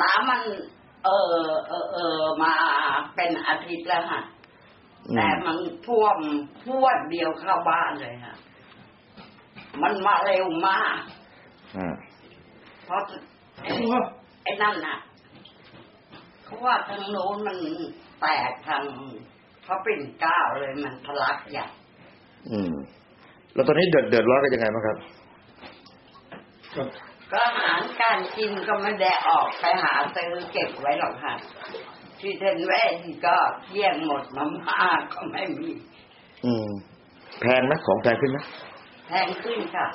น้ำมัน เออเออเออมาเป็นอาทิตย์แล้วฮะอืแต่มมันท่วมพรวดเดียวเข้าบ้านเลยฮะมันมาเร็วมากอ่าเพราะไอ้นั่นน่ะเขาว่าทางโน้นมันแตกทางพระปิ่นเกล้าเลยมันทะลักใหญ่อืม แล้วตอนนี้เดือดเดือดร้อนกันยังไงบ้างครับ ก็อาหารการกินก็ไม่ได้ออกไปหาซื้อเก็บไว้หรอกค่ะ ที่เทนเวที่ก็เที่ยงหมดมาม่าก็ไม่มี อืม แพงไหมของแพงขึ้นไหมแพงขึ้นค่ะ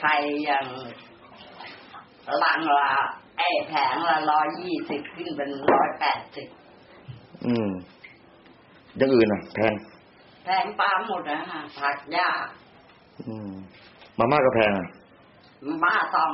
ไข่อย่างลังละไอ้แผงละร้อยยี่สิบขึ้นเป็นร้อยแปดสิบอืมอยังอื่นอะ แพง แพงปลาหมดนะฮะผักยากอืมมาม่าก็แพงอะ มาซอง